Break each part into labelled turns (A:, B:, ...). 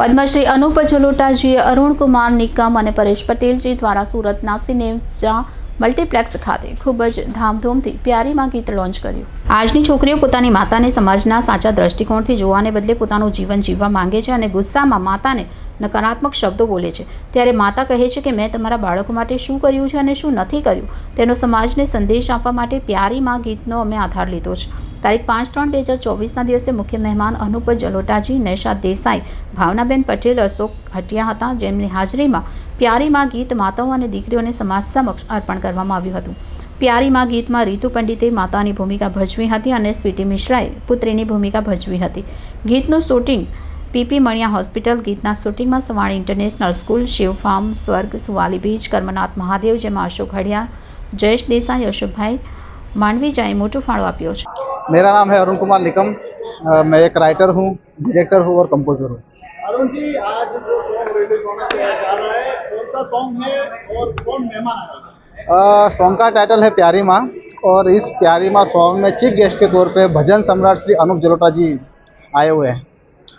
A: પદ્મશ્રી અનુપ જલોટાજીએ અરુણકુમાર નિકમ અને પરેશ પટેલજી દ્વારા સુરતના સિનેજા મલ્ટીપ્લેક્સ ખાતે ખૂબ જ ધામધૂમથી પ્યારીમાં ગીત લોન્ચ કર્યું. આજની છોકરીઓ પોતાની માતાને સમાજના સાચા દ્રષ્ટિકોણથી જોવાને બદલે પોતાનું જીવન જીવવા માંગે છે અને ગુસ્સામાં માતાને નકારાત્મક શબ્દો બોલે છે. ત્યારે માતા કહે છે કે, મેં તમારા બાળકો માટે શું કર્યું છે અને શું નથી કર્યું? તેનો સમાજને સંદેશ આપવા માટે પ્યારીમાં ગીતનો અમે આધાર લીધો છે. તારીખ પાંચ ત્રણ બે હજાર ચોવીસના દિવસે મુખ્ય મહેમાન અનુપ જલોટાજી, નૈશા દેસાઈ, ભાવનાબેન પટેલ, અશોક હટિયા હતા. જેમની હાજરીમાં પ્યારીમાં ગીત માતાઓ અને દીકરીઓને સમાજ સમક્ષ અર્પણ કરવામાં આવ્યું હતું. પ્યારીમાં ગીતમાં રીતુ પંડિતે માતાની ભૂમિકા ભજવી હતી અને સ્વીટી મિશ્રાએ પુત્રીની ભૂમિકા ભજવી હતી. ગીતનું શૂટિંગ પીપી મણિયા હોસ્પિટલ ગીતના શૂટિંગમાં Savani international school, Shiv farm, Swarg, Suvali beach, Karmanath Mahadev, જેમાં અશોક હડિયા જયેશ દેસાઈ, અશોકભાઈ માંડવીજાએ મોટો ફાળો આપ્યો છે.
B: मेरा नाम है अरुण कुमार निकम। मैं एक राइटर हूँ डायरेक्टर हूँ और कंपोजर हूँ।
C: अरुण जी आज जो सॉन्ग रिलीज़ होने जा रहा है कौन सा सॉन्ग है और कौन मेहमान
B: सॉन्ग का टाइटल है प्यारी माँ और इस प्यारी माँ सॉन्ग में चीफ गेस्ट के तौर पे भजन सम्राट श्री अनूप जलोटा जी आए हुए हैं।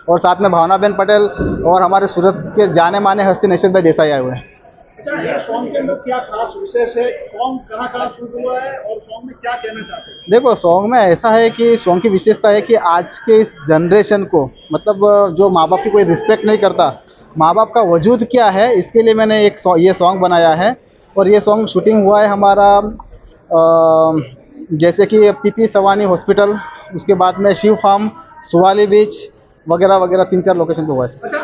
B: और साथ में भावनाबेन पटेल और हमारे सूरत के जाने माने हस्ती नशरत भाई देसाई आए हुए हैं। देखो सॉन्ग में ऐसा है कि सॉन्ग की विशेषता है कि आज के इस जनरेशन को मतलब जो माँ बाप की कोई रिस्पेक्ट नहीं करता माँ बाप का वजूद क्या है इसके लिए मैंने एक सॉ- ये सॉन्ग बनाया है। और ये सॉन्ग शूटिंग हुआ है हमारा जैसे कि पीपी सवानी हॉस्पिटल उसके बाद में शिव फार्म सुवाली बीच वगैरह वगैरह तीन चार लोकेशन पे हुआ है।
C: अच्छा